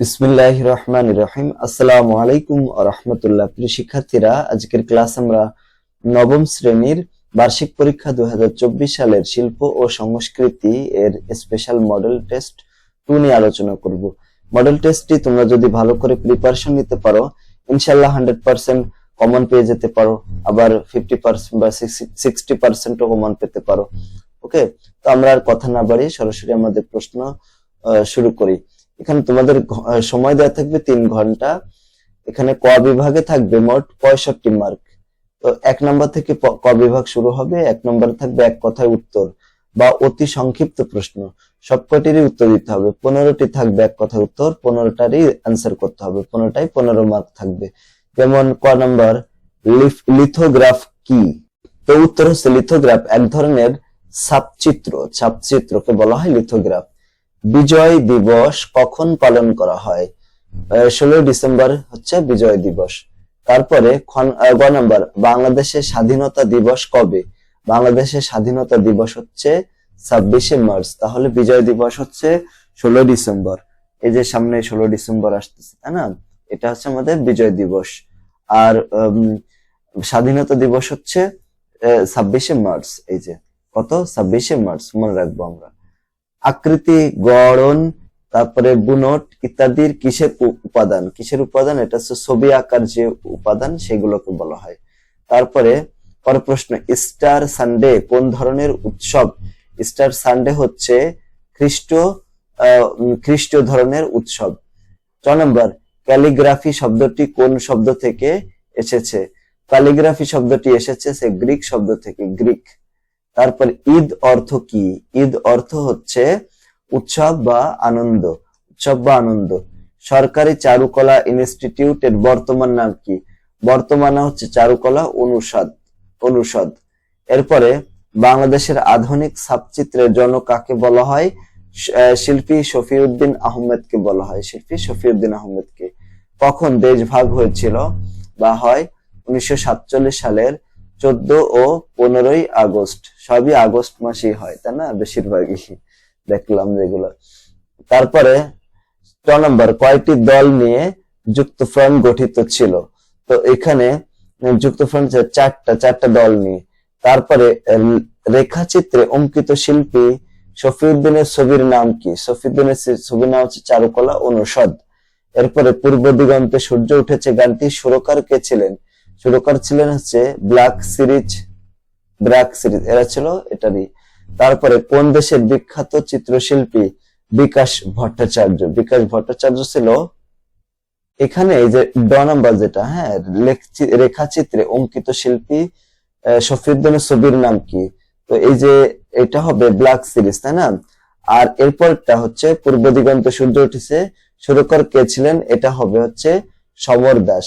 বিসমিল্লাহ রহমান রহিম। আসসালামু আলাইকুম রহমতুল্লাহ। প্রিয় শিক্ষার্থীরা, আজকের ক্লাস আমরা নবম শ্রেণির বার্ষিক পরীক্ষা দুই হাজার চব্বিশ সালের শিল্প ও সংস্কৃতি এর স্পেশাল মডেল টেস্ট টু নিয়ে আলোচনা করব। মডেল টেস্টটি তোমরা যদি ভালো করে প্রিপারেশন নিতে পারো ইনশাল্লাহ হান্ড্রেড পার্সেন্ট কমন পেয়ে যেতে পারো, আবার ফিফটি পার্সেন্ট বা সিক্সটি পার্সেন্টও কমন পেতে পারো। ওকে তো আমরা আর কথা না বাড়িয়ে সরাসরি আমাদের প্রশ্ন শুরু করি। এখানে তোমাদের সময় দেওয়া থাকবে তিন ঘণ্টা। এখানে ক বিভাগে থাকবে মোট পঁয়ষট্টি মার্ক তো এক নম্বর থেকে ক বিভাগ শুরু হবে, এক নম্বরে থাকবে এক কথায় উত্তর বা অতি সংক্ষিপ্ত প্রশ্ন। সবকটিরই উত্তর দিতে হবে। পনেরোটি থাকবে এক কথায় উত্তর, পনেরোটারই অ্যান্সার করতে হবে। পনেরোটাই পনেরো মার্ক থাকবে। যেমন ক নম্বর লিথোগ্রাফ কি? তো উত্তর হচ্ছে লিথোগ্রাফ এক ধরনের ছাপচিত্র। ছাপচিত্রকে বলা হয় লিথোগ্রাফ বিজয় দিবস কখন পালন করা হয়? ষোলোই ডিসেম্বর হচ্ছে বিজয় দিবস। তারপরে গ নম্বর, বাংলাদেশের স্বাধীনতা দিবস কবে? বাংলাদেশের স্বাধীনতা দিবস হচ্ছে ছাব্বিশে মার্চ, তাহলে বিজয় দিবস হচ্ছে ষোলো ডিসেম্বর। এই যে সামনে ষোলো ডিসেম্বর আসতেছে, তাই না? এটা হচ্ছে আমাদের বিজয় দিবস। আর স্বাধীনতা দিবস হচ্ছে ছাব্বিশে মার্চ, এই যে। কত? ছাব্বিশে মার্চ, মনে রাখব আমরা। আকৃতি, গড়ন, তারপরে বুনট ইত্যাদির কিসের উপাদান? কিসের উপাদান? এটা হচ্ছে ছবি আঁকার যে উপাদান, সেগুলোকে বলা হয়। তারপরে পর প্রশ্ন, স্টার সানডে কোন ধরনের উৎসব? স্টার সানডে হচ্ছে খ্রিস্ট খ্রিস্টীয় ধরনের উৎসব। ছ নম্বর, ক্যালিগ্রাফি শব্দটি কোন শব্দ থেকে এসেছে? ক্যালিগ্রাফি শব্দটি এসেছে সে গ্রিক শব্দ থেকে, গ্রিক। তারপর ঈদ অর্থ কি? ঈদ অর্থ হচ্ছে উৎসব বা আনন্দ। উৎসব বা আনন্দ। সরকারি চারুকলা ইনস্টিটিউটের বর্তমান নাম কি? বর্তমানে হচ্ছে চারুকলা অনুষদ অনুষদ। এরপরে বাংলাদেশের আধুনিক ছাপচিত্রের জনক কাকে বলা হয়? শিল্পী শফিউদ্দিন আহমেদকে বলা হয়। শিল্পী শফিউদ্দিন আহমেদকে। কখন দেশ ভাগ হয়েছিল বা হয়? উনিশশো সাতচল্লিশ সালের চোদ্দ ও পনেরোই আগস্ট। সবই আগস্ট মাসেই হয়, তাই না? বেশিরভাগই দেখলাম যেগুলো। তারপরে ছ নম্বর, কয়টি দল নিয়ে যুক্ত ফ্রন্ট গঠিত ছিল? তো এখানে যুক্ত ফ্রন্ট চারটা চারটা দল নিয়ে। তারপরে রেখাচিত্রে অঙ্কিত শিল্পী শফিউদ্দিনের ছবির নাম কি? শফিউদ্দিনের ছবির নাম হচ্ছে চারুকলা অনুষদ। এরপরে পূর্ব দিগন্তে সূর্য উঠেছে, গানটি সুরকার কে ছিলেন? সুরকার ছিলেন হচ্ছে ব্ল্যাক সিরিজ ব্ল্যাক সিরিজ এরা ছিল এটারই। তারপরে কোন দেশের বিখ্যাত চিত্রশিল্পী বিকাশ ভট্টাচার্য? বিকাশ ভট্টাচার্য ছিল এখানে এই যে ড নাম্বার যেটা হ্যাঁ রেখাচিত্রে অঙ্কিত শিল্পী আহ, শফিউদ্দিনের ছবির নাম কি? তো এই যে এটা হবে ব্ল্যাক সিরিজ তাই না? আর এরপরটা হচ্ছে পূর্ব দিগন্ত সূর্য উঠেছে সুরকার কে ছিলেন? এটা হবে হচ্ছে সমর দাস।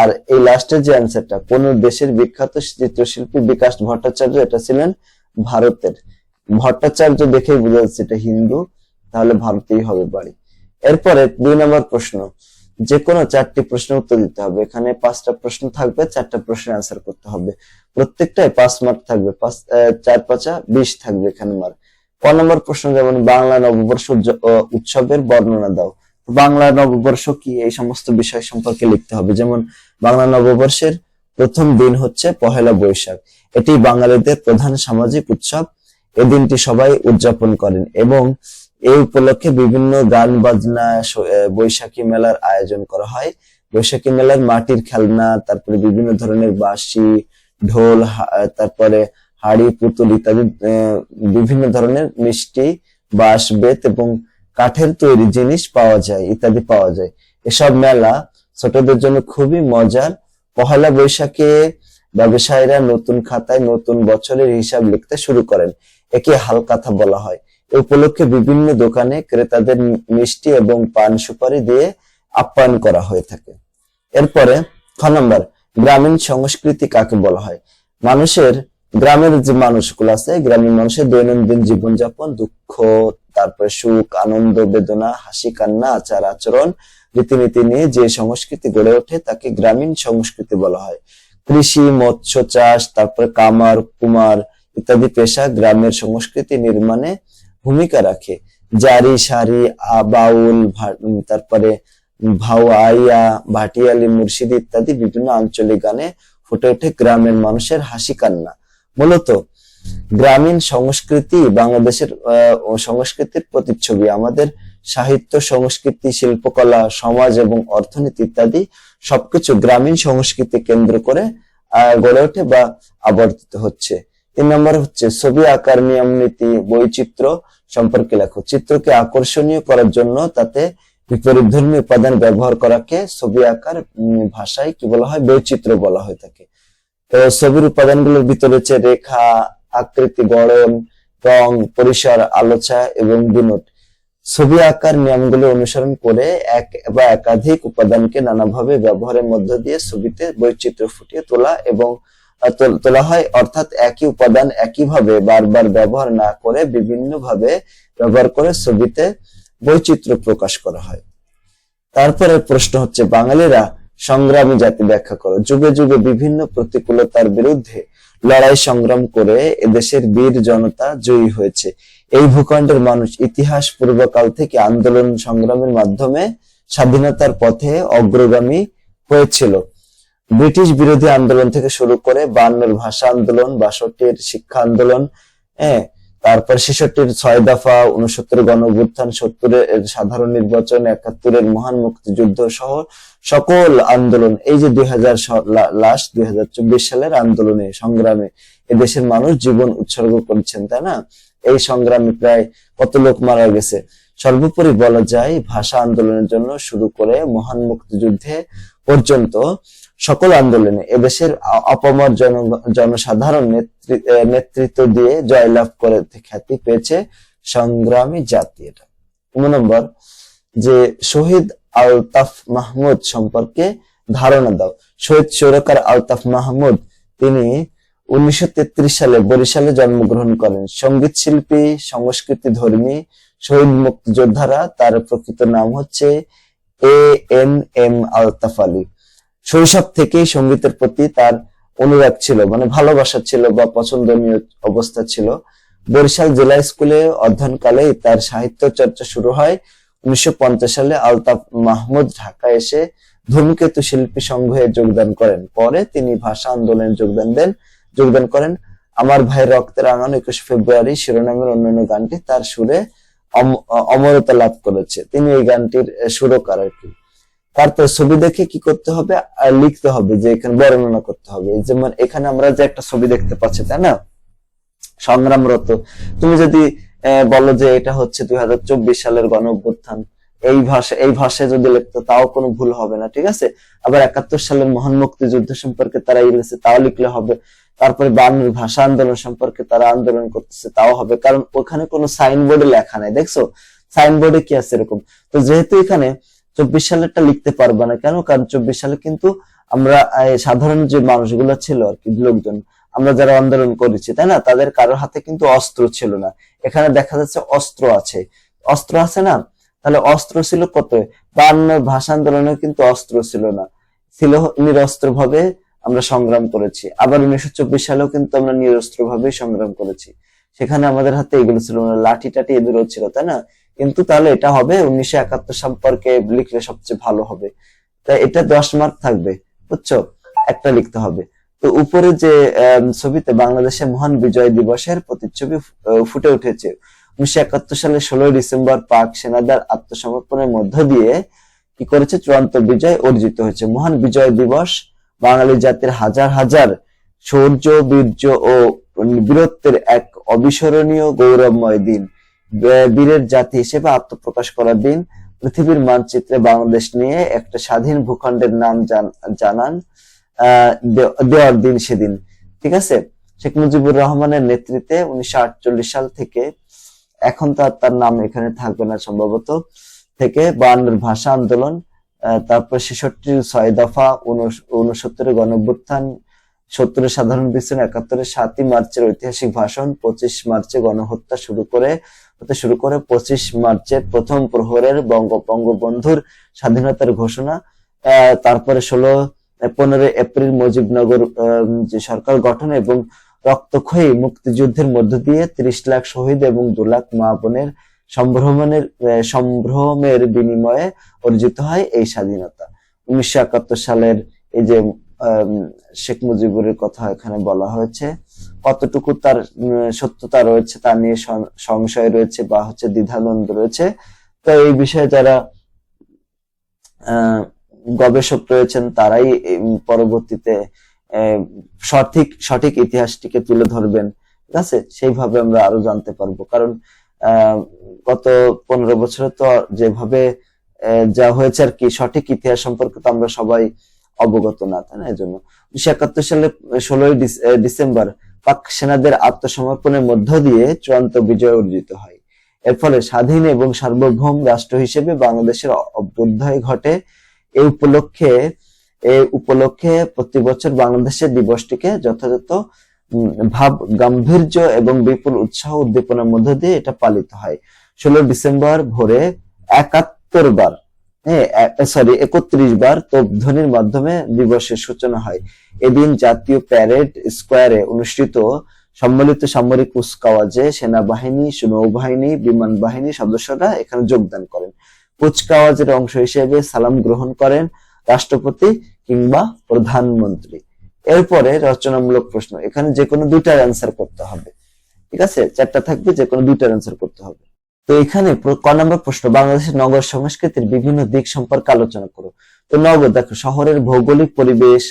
আর এই লাস্টের যে অ্যান্সারটা কোন দেশের বিখ্যাত চিত্রশিল্পী বিকাশ ভট্টাচার্য, এটা ছিলেন ভারতের। ভট্টাচার্য দেখেই বোঝা যাচ্ছে এটা হিন্দু, তাহলে ভারতেই হবে বাড়ি। এরপরে দুই নম্বর প্রশ্ন, যে কোনো চারটি প্রশ্নের উত্তর দিতে হবে। এখানে পাঁচটা প্রশ্ন থাকবে, চারটা প্রশ্নের আনসার করতে হবে। প্রত্যেকটাই পাঁচ মার্ক থাকবে, পাঁচ চার পাঁচা বিশ থাকবে এখানে মার্ক ক নম্বর প্রশ্ন, যেমন বাংলা নববর্ষ উৎসবের বর্ণনা দাও। বাংলা নববর্ষ কি এই সমস্ত বিষয় সম্পর্কে লিখতে হবে? যেমন, বাংলা নববর্ষের প্রথম দিন হচ্ছে পহেলা বৈশাখ। এটি বাঙালিদের প্রধান সামাজিক উৎসব। এই দিনটি সবাই উদযাপন করেন এবং এই উপলক্ষে বিভিন্ন গান, বাজনা বৈশাখী মেলার আয়োজন করা হয়। বৈশাখী মেলার মাটির খেলনা, তারপরে বিভিন্ন ধরনের বাঁশি, ঢোল তারপরে হাড়ি, পুতুল ইত্যাদি বিভিন্ন ধরনের মিষ্টি, বাঁশ, বেত এবং কাঠের তৈরি জিনিস পাওয়া যায়, ইত্যাদি পাওয়া যায়। এসব মেলা ছোটদের জন্য খুবই মজার। পহেলা বৈশাখে ব্যবসায়ীরা নতুন খাতায় নতুন বছরের হিসাব লিখতে শুরু করেন। একে হালকাথা বলা হয়। এ উপলক্ষে বিভিন্ন দোকানে ক্রেতাদের মিষ্টি এবং পান সুপারি দিয়ে আপ্যায়ন করা হয়ে থাকে। এরপরে খ নম্বর, গ্রামীণ সংস্কৃতি কাকে বলা হয়? মানুষের, গ্রামের যে মানুষগুলো আছে, গ্রামীণ মানুষের দৈনন্দিন জীবনযাপন, দুঃখ তারপরে সুখ, আনন্দ, বেদনা, হাসি, কান্না, আচার, আচরণ, রীতিনীতি নিয়ে যে সংস্কৃতি গড়ে ওঠে তাকে গ্রামীণ সংস্কৃতি বলা হয়। কৃষি, মৎস্য চাষ, তারপরে কামার, কুমার ইত্যাদি পেশা গ্রামের সংস্কৃতি নির্মাণে ভূমিকা রাখে। জারি, সারি আবাউল তারপরে ভাওয়াইয়া ভাটিয়ালি, মুর্শিদি ইত্যাদি বিভিন্ন আঞ্চলিক গানে ফুটে ওঠে গ্রামের মানুষের হাসি কান্না। মূলত গ্রামীণ সংস্কৃতি বাংলাদেশের সংস্কৃতির প্রতিচ্ছবি। আমাদের সাহিত্য, সংস্কৃতি, শিল্পকলা, সমাজ এবং অর্থনীতি ইত্যাদি সবকিছু গ্রামীণ সংস্কৃতি কেন্দ্র করে গড়ে ওঠে বা আবর্তিত হচ্ছে। তিন নম্বর হচ্ছে ছবি আকার নিয়ম নীতি, বৈচিত্র্য সম্পর্কে লেখো। চিত্রকে আকর্ষণীয় করার জন্য তাতে বিপরীত ধর্মী উপাদান ব্যবহার করাকে ছবি আকার ভাষায় কি বলা হয়? বৈচিত্র্য বলা হয়ে থাকে। তো ছবির উপাদানগুলোর ভিতরে রয়েছে রেখা আকৃতি, গড়ন, রং, পরিসর আলোচনা এবং বিনোদ। ছবি আঁকার নিয়মগুলো অনুসরণ করে এক বা একাধিক উপাদানকে নানাভাবে ব্যবহারের মধ্য দিয়ে ছবিতে বৈচিত্র্য ফুটিয়ে তোলা এবং তোলা হয়। অর্থাৎ একই উপাদান একইভাবে বারবার ব্যবহার না করে বিভিন্ন ভাবে ব্যবহার করে ছবিতে বৈচিত্র্য প্রকাশ করা হয়। তারপরে প্রশ্ন হচ্ছে, বাঙালিরা সংগ্রামী জাতি ব্যাখ্যা করো। যুগে যুগে বিভিন্ন প্রতিকূলতার বিরুদ্ধে লড়াই সংগ্রাম করে এদেশের বীর জনতা জয়ী হয়েছে। এই ভূখণ্ডের মানুষ ইতিহাস পূর্বকাল থেকে আন্দোলন সংগ্রামের মাধ্যমে স্বাধীনতার পথে অগ্রগামী হয়েছিল। ব্রিটিশ বিরোধী আন্দোলন থেকে শুরু করে বায়ান্নর ভাষা আন্দোলন, বাষট্টির শিক্ষা আন্দোলন হ্যাঁ তারপর ছেষট্টির ছয় দফা উনসত্তর গণ অভ্যুত্থান সত্তরের সাধারণ নির্বাচন, একাত্তরের মহান মুক্তিযুদ্ধ সহ সকল আন্দোলন, এই যে দুই হাজার লাস্ট দুই হাজার চব্বিশ সালের আন্দোলনে, সংগ্রামে এদেশের মানুষ জীবন উৎসর্গ করেছেন, তাই না? এই সংগ্রামে প্রায় কত লোক মারা গেছে? সর্বোপরি বলা যায় ভাষা আন্দোলনের জন্য শুরু করে মহান মুক্তিযুদ্ধে পর্যন্ত সকল আন্দোলনে এদেশের অপমর জন, জনসাধারণ নেতৃ- নেতৃত্ব দিয়ে জয়লাভ করে খ্যাতি পেয়েছে সংগ্রামী জাতি এটা। নম্বর যে শহীদ আলতাফ মাহমুদ সম্পর্কে ধারণা দাও। শহীদ সুরকার আলতাফ মাহমুদ, তিনি উনিশশো সালে বরিশালে জন্মগ্রহণ করেন। সংগীত শিল্পী, সংস্কৃতি ধর্মী, শহীদ মুক্তিযোদ্ধারা, তার প্রকৃত নাম হচ্ছে A N M Altaf Ali. শৈশব থেকেই সঙ্গীতের প্রতি তার অনুরাগ ছিল মানে ভালোবাসা ছিল বা পছন্দনীয় অবস্থা ছিল। বরিশাল জেলা স্কুলে অধ্যয়নকালে তার সাহিত্য চর্চা শুরু হয়। উনিশশো সালে আলতাফ মাহমুদ ঢাকায় এসে ধূমকেতু শিল্পী সংঘে যোগদান করেন। পরে তিনি ভাষা আন্দোলনে যোগদান দেন। যোগদান করেন আমার ভাই রক্তের আঙান একুশে ফেব্রুয়ারি শিরোনামের অন্যান্য গানটি তার সুরে অমরতা লাভ করেছে। তিনি এই গানটির সুরকার আর কি। তারপর ছবি দেখে কি করতে হবে? লিখতে হবে যে এখানে বর্ণনা করতে হবে। যেমন এখানে আমরা যে একটা ছবি দেখতে পাচ্ছি, তাই না? সংগ্রামরত। তুমি যদি বলো যে এটা হচ্ছে দুই সালের গণ অভ্যুত্থান এই ভাষা, এই ভাষায় যদি লিখতো, তাও কোনো ভুল হবে না, ঠিক আছে? আবার একাত্তর সালের মহান মুক্তিযুদ্ধ সম্পর্কে তারা ইংরেজি তাও লিখলে হবে। তারপরে বাংলার ভাষা আন্দোলন সম্পর্কে তারা আন্দোলন করতেছে, তাও হবে। কারণ ওখানে কোনো সাইনবোর্ডে লেখা নাই, দেখছ? সাইনবোর্ডে কি আছে এরকম? তো যেহেতু এখানে চব্বিশ সালেরটা লিখতে পারবে না কেন? কারণ চব্বিশ সালে কিন্তু আমরা সাধারণ যে মানুষগুলো ছিল আর কি, লোকজন আমরা যারা আন্দোলন করেছি, তাই না? তাদের কারোর হাতে কিন্তু অস্ত্র ছিল না। এখানে দেখা যাচ্ছে অস্ত্র আছে। অস্ত্র আছে না? তাহলে অস্ত্র ছিল কত? বান্ন ভাষা আন্দোলনে কিন্তু অস্ত্র ছিল না। ছিল নিরস্ত্র ভাবে আমরা সংগ্রাম করেছি। আবার উনিশশো চব্বিশ সালেও কিন্তু আমরা নিরস্ত্র ভাবে সংগ্রাম করেছি। সেখানে আমাদের হাতে এগুলো ছিল না। লাঠি টাটি এগুলো ছিল, তাই না? কিন্তু তাহলে এটা হবে উনিশশো একাত্তর সম্পর্কে লিখলে সবচেয়ে ভালো হবে। তাই এটা দশ মার্ক থাকবে, বুঝছ? একটা লিখতে হবে। তো উপরে যে ছবিতে বাংলাদেশের মহান বিজয় দিবসের প্রতিচ্ছবি ফুটে উঠেছে। উনিশশো একাত্তর সালের ষোলোই ডিসেম্বর পাক সেনাদের আত্মসমর্পণের মধ্য দিয়ে কি করেছে চূড়ান্ত বিজয় অর্জিত হয়েছে। মহান বিজয় দিবস, বাঙালি জাতির হাজার হাজার শৌর্য বীর্য ও বীরত্বের এক অবিস্মরণীয় গৌরবময় দিন। বীরের জাতি হিসেবে আত্মপ্রকাশ করার দিন। পৃথিবীর মানচিত্রে বাংলাদেশ নিয়ে একটা স্বাধীন ভূখণ্ডের নাম জান- জানান দেওয়ার দিন সেদিন। ঠিক আছে? শেখ মুজিবুর রহমানের নেতৃত্বে উনিশশো আটচল্লিশ সাল থেকে এখন তো তার নাম এখানে থাকবে না সম্ভবত। থেকে বায়ান্নর ভাষা আন্দোলন তারপর ছেষট্টির ছয় দফা উনসত্তরের গণভ্যুত্থান, সত্তরের সাধারণ বিচ্ছিন্ন একাত্তরের সাতই মার্চের ঐতিহাসিক ভাষণ, পঁচিশ মার্চে গণহত্যা শুরু করে হতে শুরু করে পঁচিশ মার্চের প্রথম প্রহরের বঙ্গ বঙ্গবন্ধুর স্বাধীনতার ঘোষণা তারপরে ষোলো পনেরো এপ্রিল মুজিবনগর যে সরকার গঠন এবং রক্তক্ষয়ী মুক্তিযুদ্ধের মধ্য দিয়ে ত্রিশ লাখ শহীদ এবং দু লাখ মা বোনের সম্ভ্রমণের সম্ভ্রমের বিনিময়ে অর্জিত হয় এই স্বাধীনতা। উনিশশো একাত্তর সালের এই যে শেখ মুজিবুরের কথা এখানে বলা হয়েছে কতটুকু তার সত্যতা রয়েছে তা নিয়ে সংশয় রয়েছে বা হচ্ছে দ্বিধাদ্বন্দ্ব রয়েছে তো এই বিষয়ে যারা আহ, গবেষক রয়েছেন, তারাই পরবর্তীতে সঠিক সঠিক ইতিহাসটিকে তুলে ধরবেন। ঠিক আছে? সেইভাবে আমরা আরও জানতে পারব। কারণ গত পনেরো বছরে তো যেভাবে যা হয়েছে আর কি, সঠিক ইতিহাস সম্পর্কে তো আমরা সবাই অবগত না, তাই না? এই জন্য উনিশশো একাত্তর সালে ষোলোই ডিসেম্বর পাক সেনাদের আত্মসমর্পণের মধ্য দিয়ে চূড়ান্ত বিজয় অর্জিত হয়। এর ফলে স্বাধীন এবং সার্বভৌম রাষ্ট্র হিসেবে বাংলাদেশের অভ্যুদয় ঘটে। এই উপলক্ষে এই উপলক্ষে প্রতি বছর বাংলাদেশের দিবসটিকে যথাযথ ভাব, গাম্ভীর্য এবং বিপুল উৎসাহ উদ্দীপনার মধ্য দিয়ে এটা পালিত হয়। ষোলো ডিসেম্বর ভোরে একাত্তর বার সরি একত্রিশ বার তোপধ্বনির মাধ্যমে দিবসের সূচনা হয়। এদিন জাতীয় প্যারেড স্কোয়ারে অনুষ্ঠিত সম্মিলিত সামরিক কুচকাওয়াজে সেনাবাহিনী, নৌবাহিনী, বিমান বাহিনীর সদস্যরা এখানে যোগদান করেন। কুচকাওয়াজের অংশ হিসেবে সালাম গ্রহণ করেন রাষ্ট্রপতি কিংবা প্রধানমন্ত্রী। এরপরে রচনামূলক প্রশ্ন, এখানে যে কোনো দুইটার অ্যান্সার করতে হবে। ঠিক আছে? চারটা থাকবে যে কোনো দুইটার অ্যান্সার করতে হবে। তো এখানে ক নম্বর প্রশ্ন বাংলাদেশের নগর সংস্কৃতির বিভিন্ন দিক সম্পর্কে আলোচনা করো। তো নগর, দেখো, শহরের ভৌগোলিক পরিবেশ,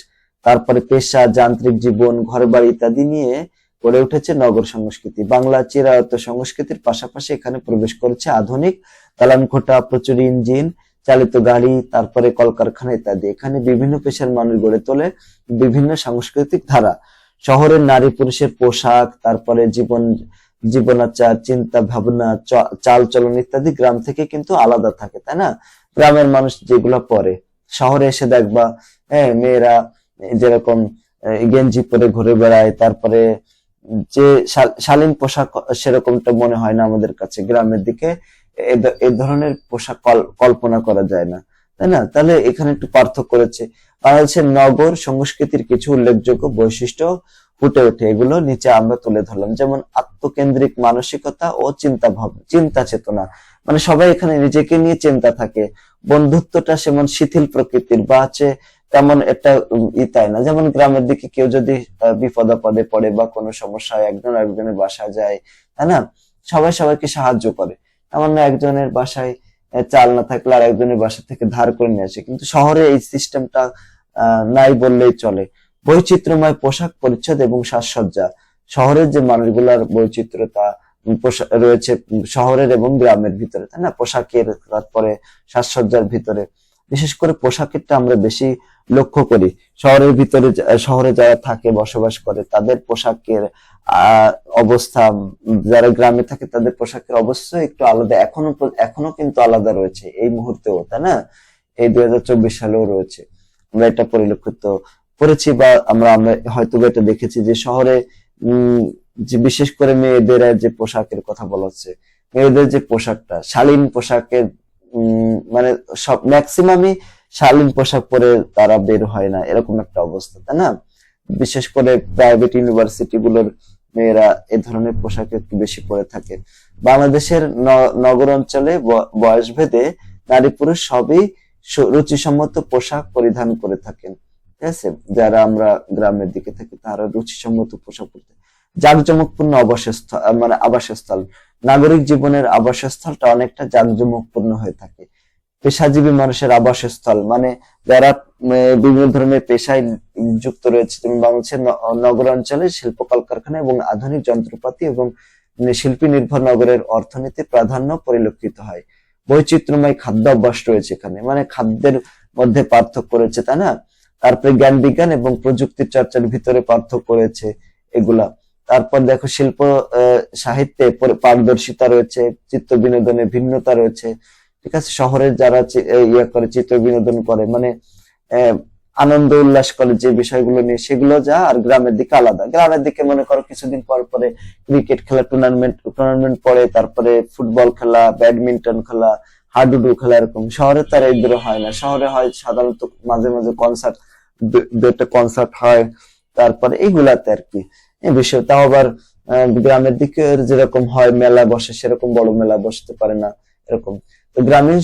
তারপরে পেশা, যান্ত্রিক জীবন ঘর বাড়ি ইত্যাদি নিয়ে গড়ে উঠেছে নগর সংস্কৃতি। বাংলা চিরায়ত সংস্কৃতির পাশাপাশি এখানে প্রবেশ করেছে আধুনিক দালানকোঠা প্রচুর ইঞ্জিন, চালিত গাড়ি, তারপরে কলকারখানা ইত্যাদি। এখানে বিভিন্ন পেশার মানুষ গড়ে তোলে বিভিন্ন সাংস্কৃতিক ধারা। শহরের নারী পুরুষের পোশাক, তারপরে জীবন, জীবনাচার, চিন্তা ভাবনা চাল চলন ইত্যাদি গ্রাম থেকে কিন্তু আলাদা থাকে, তাই না? গ্রামের মানুষ যেগুলো পরে। শহরে এসে দেখবা হ্যাঁ মেয়েরা যেরকম গেঞ্জি পরে ঘুরে বেড়ায়, তারপরে যে শালীন পোশাক সেরকমটা মনে হয় না আমাদের কাছে, গ্রামের দিকে এ ধরনের পোশাক কল্পনা করা যায় না, তাই না? তাহলে এখানে একটু পার্থক্য রয়েছে। বাংলাদেশের নগর সংস্কৃতির কিছু উল্লেখযোগ্য বৈশিষ্ট্য ফুটে ওঠে, এগুলো নিচে আমরা তুলে ধরলাম। যেমন আত্মকেন্দ্রিক মানসিকতা ও চিন্তা ভাব চিন্তা চেতনা। মানে সবাই এখানে নিজেকে নিয়ে চিন্তা থাকে। বন্ধুত্বটা সেমন শিথিল প্রকৃতির বা হচ্ছে তেমন একটা ই তাই না? যেমন গ্রামের দিকে কেউ যদি বিপদ আপদে পড়ে বা কোনো সমস্যা হয়, একজন একজনের বাসায় যায়, তাই না? সবাই সবাইকে সাহায্য করে। এমন না একজনের বাসায় চাল না থাকলে আর একজনের বাসা থেকে ধার করে নিয়ে আসে। কিন্তু শহরে এই সিস্টেমটা নাই বললেই চলে। বৈচিত্র্যময় পোশাক পরিচ্ছদ এবং সাজসজ্জা। শহরের যে মানুষগুলার বৈচিত্র্যতা রয়েছে শহরের এবং গ্রামের ভিতরে, তাই না? পোশাকের তারপরে সাজসজ্জার ভিতরে। বিশেষ করে পোশাকেরটা আমরা বেশি লক্ষ্য করি। শহরের ভিতরে শহরে যারা থাকে, বসবাস করে, তাদের পোশাকের অবস্থা যারা গ্রামে থাকে, তাদের পোশাকের অবস্থা একটু আলাদা। এখনও এখনও কিন্তু আলাদা রয়েছে এই মুহূর্তেও, তাই না? এই দুই হাজার চব্বিশ সালেও রয়েছে। আমরা এটা পরিলক্ষিত করেছি বা আমরা আমরা হয়তো এটা দেখেছি যে শহরে যে বিশেষ করে মেয়েদের যে পোশাকের কথা বলা হচ্ছে, মেয়েদের যে পোশাকটা, শালীন পোশাকের মানে সব ম্যাক্সিমামই শালীন পোশাক পরে তারা বের হয় না, এরকম একটা অবস্থা, তাই না? বিশেষ করে প্রাইভেট ইউনিভার্সিটি গুলোর মেয়েরা এ ধরনের পোশাক একটু বেশি পরে থাকে। বাংলাদেশের নগর অঞ্চলে ব- বয়সভেদে নারী পুরুষ সবই রুচিসম্মত পোশাক পরিধান করে থাকেন, ঠিক আছে? যারা আমরা গ্রামের দিকে থাকি তারা রুচিসম্মত পোশাক পরিধান জাঁকজমকপূর্ণ আবাসস্থল মানে আবাসস্থল নাগরিক জীবনের আবাসস্থলটা অনেকটা জাঁকজমকপূর্ণ হয়ে থাকে। পেশাজীবী মানুষের আবাসস্থল মানে যারা বিভিন্ন ধরনের পেশায় যুক্ত রয়েছে, যেমন বাংলাদেশের নগর অঞ্চলে শিল্প কলকারখানা এবং আধুনিক যন্ত্রপাতি এবং শিল্পী নির্ভর নগরের অর্থনীতির প্রাধান্য পরিলক্ষিত হয়। বৈচিত্র্যময় খাদ্য অভ্যাস রয়েছে এখানে মানে খাদ্যের মধ্যে পার্থক্য রয়েছে, তাই না? তারপরে জ্ঞান বিজ্ঞান এবং প্রযুক্তির চর্চার ভিতরে পার্থক্য রয়েছে এগুলা। তারপর দেখো শিল্প সাহিত্যে পারদর্শিতা রয়েছে চিত্ত বিনোদনে ভিন্নতা রয়েছে, ঠিক আছে? শহরের যারা ইয়ে করে চিত্ত বিনোদন করে মানে আনন্দ উল্লাস করে যে বিষয়গুলো নিয়ে, সেগুলো যা আর গ্রামের দিকে আলাদা। গ্রামের দিকে মনে করো কিছুদিন পর পরে ক্রিকেট খেলা টুর্নামেন্ট টুর্নামেন্ট পরে তারপরে ফুটবল খেলা ব্যাডমিন্টন খেলা, হাডুডু খেলা এরকম। শহরে তার এইগুলো হয় না। শহরে হয় সাধারণত মাঝে মাঝে কনসার্ট দুটা কনসার্ট হয়, তারপরে এইগুলাতে আর কি। বিষয়, তাও আবার গ্রামের দিকে যেরকম হয়, মেলা বসে, সেরকম বড় মেলা বসতে পারে না, এরকম। তো গ্রামীণ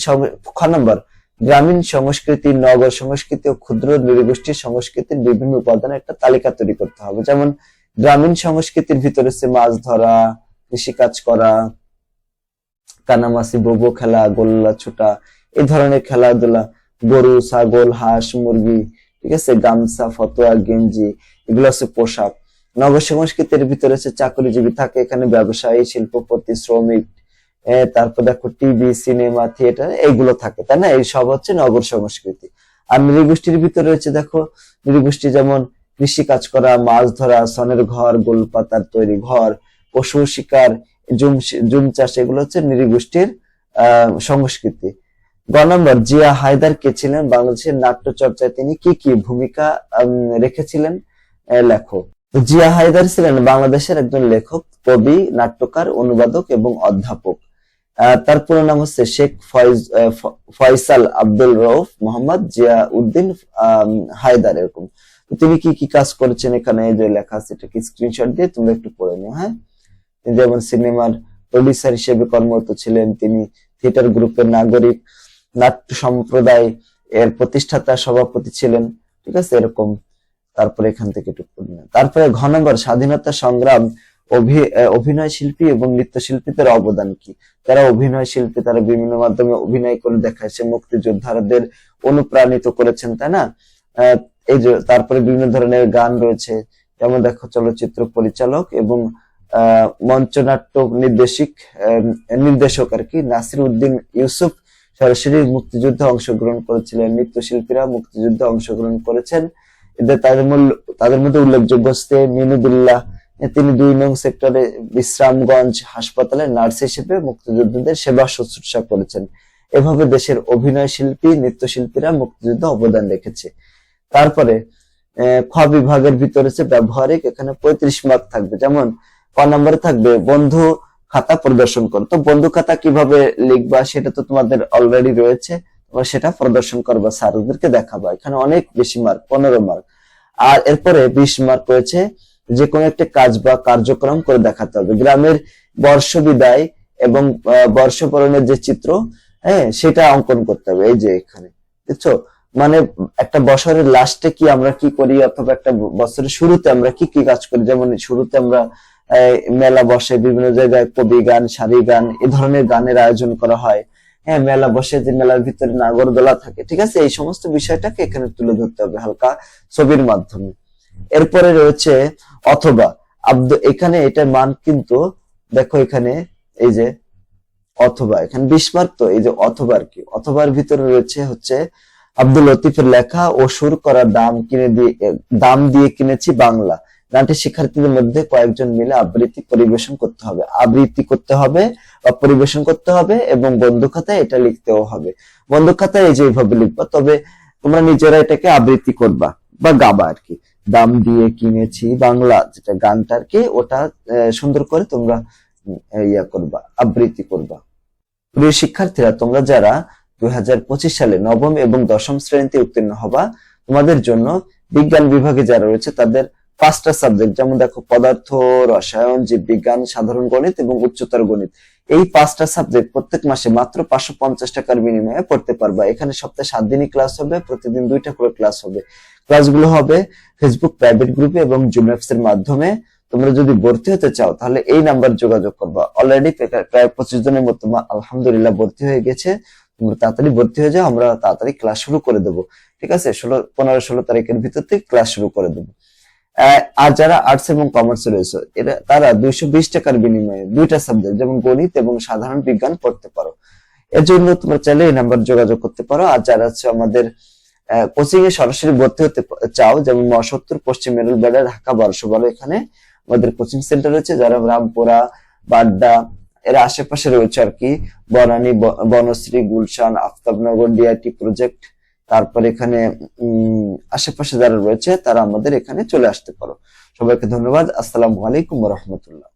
খ নম্বর, গ্রামীণ সংস্কৃতি, নগর সংস্কৃতি ও ক্ষুদ্র নৃগোষ্ঠীর সংস্কৃতির বিভিন্ন উপাদানের একটা তালিকা তৈরি করতে হবে। যেমন, গ্রামীণ সংস্কৃতির ভিতরে হচ্ছে মাছ ধরা, কৃষিকাজ করা কানামাসি বোবো খেলা, গোল্লা ছোটা, এই ধরনের খেলাধুলা, গরু, ছাগল, হাঁস, মুরগি, ঠিক আছে? গামছা, ফতোয়া, গেঞ্জি, এগুলো হচ্ছে পোশাক। নগর সংস্কৃতির ভিতরে হচ্ছে চাকরিজীবী থাকে এখানে ব্যবসায়ী শিল্পপতি শ্রমিক তারপর দেখো টিভি সিনেমা থিয়েটার এইগুলো থাকে তাই না? এই সব হচ্ছে নগর সংস্কৃতি। আর নৃগোষ্ঠীর ভিতরে রয়েছে দেখো নৃগোষ্ঠী যেমন কৃষি কাজ করা মাছ ধরা সনের ঘর গোলপাতার তৈরি ঘর পশু শিকার জুম জুম চাষ এগুলো হচ্ছে নৃগোষ্ঠীর সংস্কৃতি। গ নম্বর জিয়া হায়দার কে ছিলেন? বাংলাদেশের নাট্য চর্চায় তিনি কি কি ভূমিকা রেখেছিলেন? আহ, লেখো। জিয়া হায়দার ছিলেন বাংলাদেশের একজন লেখক, কবি, নাট্যকার, অনুবাদক এবং অধ্যাপক। তার পুরো নাম হচ্ছে শেখ ফয়সাল আব্দুল রউফ মোহাম্মদ জিয়া উদ্দিন হায়দার এরকম। তো তিনি কি কি কাজ করেছেন এখানে? যে লেখা আছে, এটাকে স্ক্রিনশট দিয়ে তোমরা একটু পড়ে নিও হ্যাঁ? তিনি যেমন সিনেমার প্রডিউসার হিসেবে কর্মরত ছিলেন, তিনি থিয়েটার গ্রুপের নাগরিক, নাট্য সম্প্রদায় এর প্রতিষ্ঠাতা, সভাপতি ছিলেন, ঠিক আছে? এরকম। তারপরে এখান থেকে একটু তারপরে ঘ নম্বর, স্বাধীনতা সংগ্রাম অভিনয় শিল্পী এবং নৃত্যশিল্পীদের অবদান কি? তারা অভিনয় শিল্পী, তারা বিভিন্ন মাধ্যমে অভিনয় করে দেখাচ্ছে মুক্তিযোদ্ধাদের অনুপ্রাণিত করেছেন, তাই না? এই যে তারপরে বিভিন্ন ধরনের গান রয়েছে, যেমন দেখো চলচ্চিত্র পরিচালক এবং মঞ্চনাট্য নির্দেশিক নির্দেশক আর কি, নাসির উদ্দিন ইউসুফ সরাসরি মুক্তিযুদ্ধে অংশগ্রহণ করেছিলেন। নৃত্যশিল্পীরা মুক্তিযুদ্ধে অংশগ্রহণ করেছেন। তাদের মধ্যে উল্লেখযোগ্য হচ্ছে মিনুদুল্লাহ। তিনি দুই নং সেক্টরে বিশ্রামগঞ্জ হাসপাতালে নার্স হিসেবে মুক্তিযোদ্ধাদের সেবা শুশ্রূষা করেছেন। এভাবে দেশের অভিনয় শিল্পী, নৃত্যশিল্পীরা মুক্তিযুদ্ধে অবদান রেখেছে। তারপরে খ বিভাগের ভিতরে হচ্ছে ব্যবহারিক, এখানে পঁয়ত্রিশ মার্ক থাকবে। যেমন, ক নম্বরে থাকবে বন্ধু খাতা প্রদর্শন করো। তো বন্ধু খাতা কীভাবে লিখবা সেটা তো তোমাদের অলরেডি রয়েছে। তোমরা সেটা প্রদর্শন করবা স্যারদেরকে দেখাবা। এখানে অনেক বেশি মার্ক পনেরো মার্ক আর এরপরে বিশ মার্ক রয়েছে যে কোনো একটা কাজ বা কার্যক্রম করে দেখাতে হবে। গ্রামের বর্ষ বিদায় এবং আহ, বর্ষবরণের যে চিত্র হ্যাঁ সেটা অঙ্কন করতে হবে। এই যে এখানে বুঝছ? মানে একটা বছরের লাস্টে কি আমরা কি করি অথবা একটা বছরের শুরুতে আমরা কি কি কাজ করি? যেমন শুরুতে আমরা মেলা বসে বিভিন্ন জায়গায় কবি গান সারি গান এ ধরনের গানের আয়োজন করা হয়। হ্যাঁ মেলা বসে যে মেলার ভিতরে নাগরদোলা থাকে, ঠিক আছে? এই সমস্ত বিষয়টাকে এখানে তুলে ধরতে হবে হালকা ছবির মাধ্যমে। এরপরে রয়েছে অথবা, আব্দ, এখানে এটা মান কিন্তু, দেখো এখানে, এই যে অথবা, এখানে বিশ মার্ক তো, এই যে অথবা আর কি। অথবার ভিতরে রয়েছে হচ্ছে আব্দুল লতিফের লেখা, ও সুর করা দাম কিনে দিয়ে, দাম দিয়ে কিনেছি বাংলা। গানটি শিক্ষার্থীদের মধ্যে কয়েকজন মিলে আবৃত্তি পরিবেশন করতে হবে। আবৃত্তি করতে হবে বা পরিবেশন করতে হবে এবং বন্ধু খাতায় এটা লিখতেও হবে। বন্ধু খাতায় এই যে এইভাবে লিখবা, তবে তোমরা নিজেরা এটাকে আবৃত্তি করবা বা গাবা আর কি। দাম দিয়ে কিনেছি বাংলা যেটা গানটা আর কি, ওটা সুন্দর করে তোমরা ইয়া করবা, আবৃত্তি করবা। প্রিয় শিক্ষার্থীরা, তোমরা যারা দুই হাজার পঁচিশ সালে নবম এবং দশম শ্রেণীতে উত্তীর্ণ হবা, তোমাদের জন্য বিজ্ঞান বিভাগে যারা রয়েছে, তাদের পাঁচটা সাবজেক্ট যেমন দেখো পদার্থ, রসায়ন, জীববিজ্ঞান, সাধারণ গণিত এবং উচ্চতর গণিত। এই পাঁচটা সাবজেক্ট প্রত্যেক মাসে মাত্র পাঁচশো পঞ্চাশ টাকার বিনিময়ে পড়তে পারবা। এখানে সপ্তাহে সাত দিনই ক্লাস হবে, প্রতিদিন দুইটা করে ক্লাস হবে। ক্লাসগুলো হবে ফেসবুক প্রাইভেট গ্রুপে এবং জুম অ্যাপস এর মাধ্যমে। তোমরা যদি ভর্তি হতে চাও, তাহলে এই নাম্বার যোগাযোগ করবা। অলরেডি প্রায় পঁচিশ জনের মতো আলহামদুলিল্লাহ ভর্তি হয়ে গেছে। তোমরা তাড়াতাড়ি ভর্তি হয়ে যাও, আমরা তাড়াতাড়ি ক্লাস শুরু করে দেবো। ঠিক আছে? ষোলো, পনেরো, ষোলো তারিখের ভিতর থেকে ক্লাস শুরু করে দেবো। আর যারা আর্টস এবং কমার্স রয়েছে, এরা, তারা দুইশো বিশ টাকার বিনিময়ে দুইটা সাবজেক্ট যেমন গণিত এবং সাধারণ বিজ্ঞান পড়তে পারো। এর জন্য তোমরা চাইলে এই নাম্বার যোগাযোগ করতে পারো। আর যারা হচ্ছে আমাদের কোচিং এ সরাসরি ভর্তি হতে চাও, যেমন মহাসত্তর, পশ্চিম মেরুল বেড়া ঢাকা, বারোশো বারো এখানে আমাদের কোচিং সেন্টার রয়েছে, যারা রামপুরা, বাড্ডা, এর আশেপাশে রয়েছে আর কি, বনানী বনশ্রী, গুলশান, আফতাবনগর ডিআইটি প্রজেক্ট তারপর এখানে আশেপাশে যারা রয়েছে, তারা আমাদের এখানে চলে আসতে পারো। সবাইকে ধন্যবাদ। আসসালামু আলাইকুম রহমতুল্লাহ।